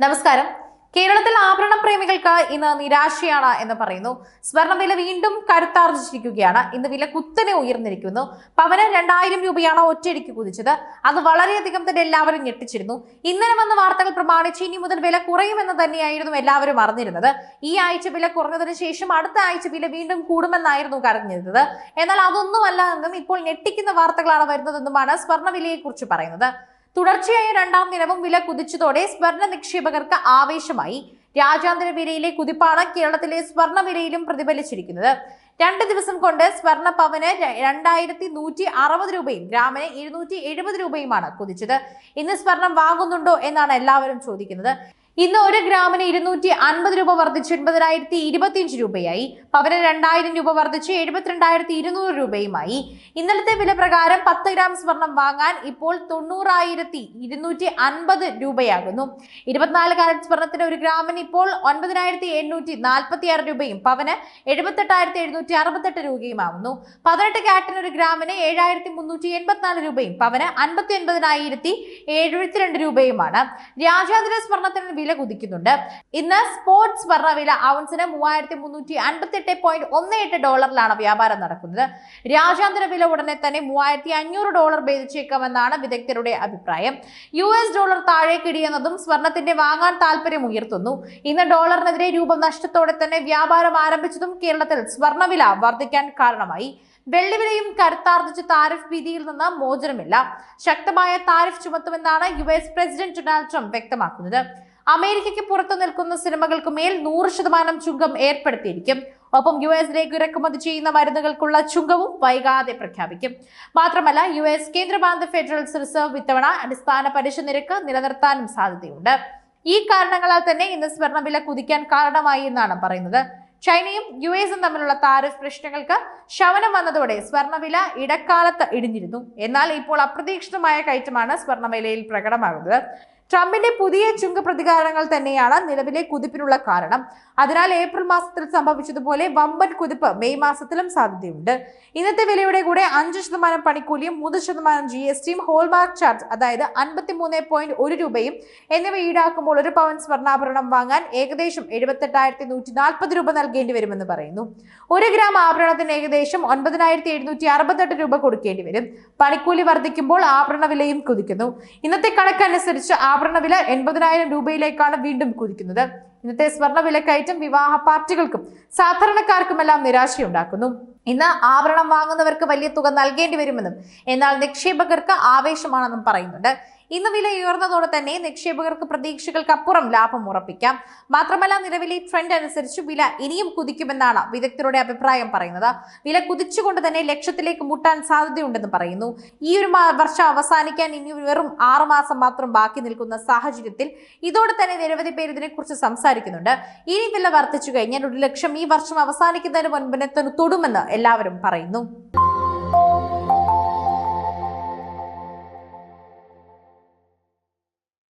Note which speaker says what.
Speaker 1: നമസ്കാരം. കേരളത്തിൽ ആഭരണ പ്രേമികൾക്ക് ഇന്ന് നിരാശയാണ് എന്ന് പറയുന്നു. സ്വർണവില വീണ്ടും കരുത്താർജിച്ചിരിക്കുകയാണ് ഇന്ന് വില കുത്തനെ ഉയർന്നിരിക്കുന്നു. പവന് രണ്ടായിരം രൂപയാണ് ഒറ്റയടിക്ക് കുതിച്ചത്. അത് വളരെയധികം തന്നെ എല്ലാവരും ഞെട്ടിച്ചിരുന്നു. ഇന്നലെ വന്ന വാർത്തകൾ പ്രമാണിച്ച് ഇനി മുതൽ വില കുറയുമെന്ന് തന്നെയായിരുന്നു എല്ലാവരും അറിഞ്ഞിരുന്നത്. ഈ ആഴ്ച വില കുറഞ്ഞതിന് ശേഷം അടുത്ത ആഴ്ച വില വീണ്ടും കൂടുമെന്നായിരുന്നു കരഞ്ഞിരുന്നത്. എന്നാൽ അതൊന്നുമല്ല എന്നും ഇപ്പോൾ ഞെട്ടിക്കുന്ന വാർത്തകളാണ് വരുന്നതെന്നുമാണ് സ്വർണവിലയെ കുറിച്ച് പറയുന്നത്. തുടർച്ചയായ രണ്ടാം ദിനവും വില കുതിച്ചതോടെ സ്വർണ നിക്ഷേപകർക്ക് ആവേശമായി. രാജ്യാന്തര വിലയിലെ കുതിപ്പാണ് കേരളത്തിലെ സ്വർണ വിലയിലും പ്രതിഫലിച്ചിരിക്കുന്നത്. രണ്ട് ദിവസം കൊണ്ട് സ്വർണ പവന് രണ്ടായിരത്തി നൂറ്റി അറുപത് രൂപയും ഗ്രാമിന് ഇരുന്നൂറ്റി എഴുപത് രൂപയുമാണ് കുതിച്ചത്. ഇന്ന് സ്വർണം വാങ്ങുന്നുണ്ടോ എന്നാണ് എല്ലാവരും ചോദിക്കുന്നത്. ഇന്ന് ഒരു ഗ്രാമിന് ഇരുന്നൂറ്റി അൻപത് രൂപ വർദ്ധിച്ച് എൺപതിനായിരത്തി ഇരുപത്തിയഞ്ച് രൂപയായി. പവന് രണ്ടായിരം രൂപ വർദ്ധിച്ച് എഴുപത്തിരണ്ടായിരത്തി ഇരുന്നൂറ് രൂപയുമായി. ഇന്നലത്തെ വില പ്രകാരം പത്ത് ഗ്രാം സ്വർണം വാങ്ങാൻ ഇപ്പോൾ തൊണ്ണൂറായിരത്തി ഇരുന്നൂറ്റി അൻപത് രൂപയാകുന്നു. ഇരുപത്തിനാല് കാരറ്റ് സ്വർണത്തിന് ഒരു ഗ്രാമിന് ഇപ്പോൾ ഒൻപതിനായിരത്തി എണ്ണൂറ്റി നാൽപ്പത്തി ആറ് രൂപയും പവന് എഴുപത്തെട്ടായിരത്തി എഴുന്നൂറ്റി അറുപത്തെട്ട് രൂപയുമാവുന്നു. പതിനെട്ട് കാരറ്റിന് ഒരു ഗ്രാമിന് ഏഴായിരത്തി മുന്നൂറ്റി എൺപത്തിനാല് രൂപയും പവന് അൻപത്തി ഒൻപതിനായിരത്തി എഴുപത്തിരണ്ട് രൂപയുമാണ്. രാജ്യാന്തര സ്വർണത്തിന് വില കുതിക്കുന്നുണ്ട്. ഇന്ന് സ്പോർട്സ് സ്വർണ വില ഔൺസിന് മൂവായിരത്തി മുന്നൂറ്റി അൻപത്തി എട്ട് പോയിന്റ് ഒന്ന് എട്ട് ഡോളറിലാണ് വ്യാപാരം നടക്കുന്നത്. രാജ്യാന്തര വില ഉടനെ തന്നെ മൂവായിരത്തി അഞ്ഞൂറ് ഡോളർ ഭേദിച്ചേക്കാമെന്നാണ് വിദഗ്ധരുടെ അഭിപ്രായം. യു എസ് ഡോളർ താഴേക്കിടിയുന്നതും സ്വർണത്തിന്റെ വാങ്ങാൻ താല്പര്യം ഉയർത്തുന്നു. ഇന്ന് ഡോളറിനെതിരെ രൂപ നഷ്ടത്തോടെ തന്നെ വ്യാപാരം ആരംഭിച്ചതും കേരളത്തിൽ സ്വർണവില വർദ്ധിക്കാൻ കാരണമായി. വെള്ളിവിലയും കരുത്താർജിച്ച താരിഫ് ഭീതിയിൽ നിന്ന് മോചനമില്ല. ശക്തമായ tariff ചുമത്തുമെന്നാണ് U S president Donald Trump വ്യക്തമാക്കുന്നത്. അമേരിക്കയ്ക്ക് പുറത്തു നിൽക്കുന്ന സിനിമകൾക്ക് മേൽ നൂറ് ശതമാനം ചുങ്കം ഏർപ്പെടുത്തിയിരിക്കും. ഒപ്പം യു എസിലേക്ക് ഇറക്കുമതി ചെയ്യുന്ന മരുന്നുകൾക്കുള്ള ചുങ്കവും വൈകാതെ പ്രഖ്യാപിക്കും. മാത്രമല്ല യു എസ് കേന്ദ്രബാങ്ക് ഫെഡറൽ റിസർവ് ഇത്തവണ അടിസ്ഥാന പലിശ നിരക്ക് നിലനിർത്താനും സാധ്യതയുണ്ട്. ഈ കാരണങ്ങളാൽ തന്നെ ഇന്ന് സ്വർണവില കുതിക്കാൻ കാരണമായി എന്നാണ് പറയുന്നത്. ചൈനയും യു എസും തമ്മിലുള്ള താരിഫ് പ്രശ്നങ്ങൾക്ക് ശമനം വന്നതോടെ സ്വർണവില ഇടക്കാലത്ത് ഇടിഞ്ഞിരുന്നു. എന്നാൽ ഇപ്പോൾ അപ്രതീക്ഷിതമായ കയറ്റമാണ് സ്വർണവിലയിൽ പ്രകടമാകുന്നത്. ട്രംപിന്റെ പുതിയ ചുങ്ക പ്രതികാരങ്ങൾ തന്നെയാണ് നിലവിലെ കുതിപ്പിനുള്ള കാരണം. അതിനാൽ ഏപ്രിൽ മാസത്തിൽ സംഭവിച്ചതുപോലെ വമ്പൻ കുതിപ്പ് മെയ് മാസത്തിലും സാധ്യതയുണ്ട്. ഇന്നത്തെ വിലയുടെ കൂടെ അഞ്ച് ശതമാനം പണിക്കൂലിയും മൂന്ന് ശതമാനം ജി എസ് ടിയും ഹോൾമാർക്ക് ചാർജ് അതായത് അൻപത്തി മൂന്ന് പോയിന്റ് ഒരു രൂപയും എന്നിവ ഈടാക്കുമ്പോൾ ഒരു പവൻ സ്വർണാഭരണം വാങ്ങാൻ ഏകദേശം എഴുപത്തെട്ടായിരത്തി നൂറ്റി നാൽപ്പത് രൂപ നൽകേണ്ടി വരുമെന്ന് പറയുന്നു. ഒരു ഗ്രാം ആഭരണത്തിന് ഏകദേശം ഒൻപതിനായിരത്തി എഴുന്നൂറ്റി അറുപത്തെട്ട് രൂപ കൊടുക്കേണ്ടി വരും. പണിക്കൂലി വർദ്ധിക്കുമ്പോൾ ആഭരണ വിലയും കുതിക്കുന്നു. ഇന്നത്തെ കണക്കനുസരിച്ച് ആഭരണ വില എൺപതിനായിരം രൂപയിലേക്കാണ് വീണ്ടും കുതിക്കുന്നത്. ഇന്നത്തെ സ്വർണ വിലക്കയറ്റം വിവാഹ പാർട്ടികൾക്കും സാധാരണക്കാർക്കുമെല്ലാം നിരാശയുണ്ടാക്കുന്നു. ഇന്ന് ആഭരണം വാങ്ങുന്നവർക്ക് വലിയ തുക നൽകേണ്ടി വരുമെന്നും എന്നാൽ നിക്ഷേപകർക്ക് ആവേശമാണെന്നും പറയുന്നുണ്ട്. ഇന്ന് വില ഉയർന്നതോടെ തന്നെ നിക്ഷേപകർക്ക് പ്രതീക്ഷകൾക്കപ്പുറം ലാഭം ഉറപ്പിക്കാം. മാത്രമല്ല നിലവിലെ ട്രെൻഡ് അനുസരിച്ച് വില ഇനിയും കുതിക്കുമെന്നാണ് വിദഗ്ധരുടെ അഭിപ്രായം പറയുന്നത്. വില കുതിച്ചുകൊണ്ട് തന്നെ ലക്ഷത്തിലേക്ക് മുട്ടാൻ സാധ്യതയുണ്ടെന്ന് പറയുന്നു. ഈ ഒരു വർഷം അവസാനിക്കാൻ ഇനി വെറും ആറുമാസം മാത്രം ബാക്കി നിൽക്കുന്ന സാഹചര്യത്തിൽ ഇതോടെ തന്നെ നിരവധി പേര് ഇതിനെക്കുറിച്ച് സംസാരിക്കുന്നുണ്ട്. ഇനി വില വർദ്ധിച്ചു കഴിഞ്ഞാൽ ഒരു ലക്ഷം ഈ വർഷം അവസാനിക്കുന്നതിന് മുൻപിനെ തൊടുമെന്ന് എല്ലാവരും പറയുന്നു.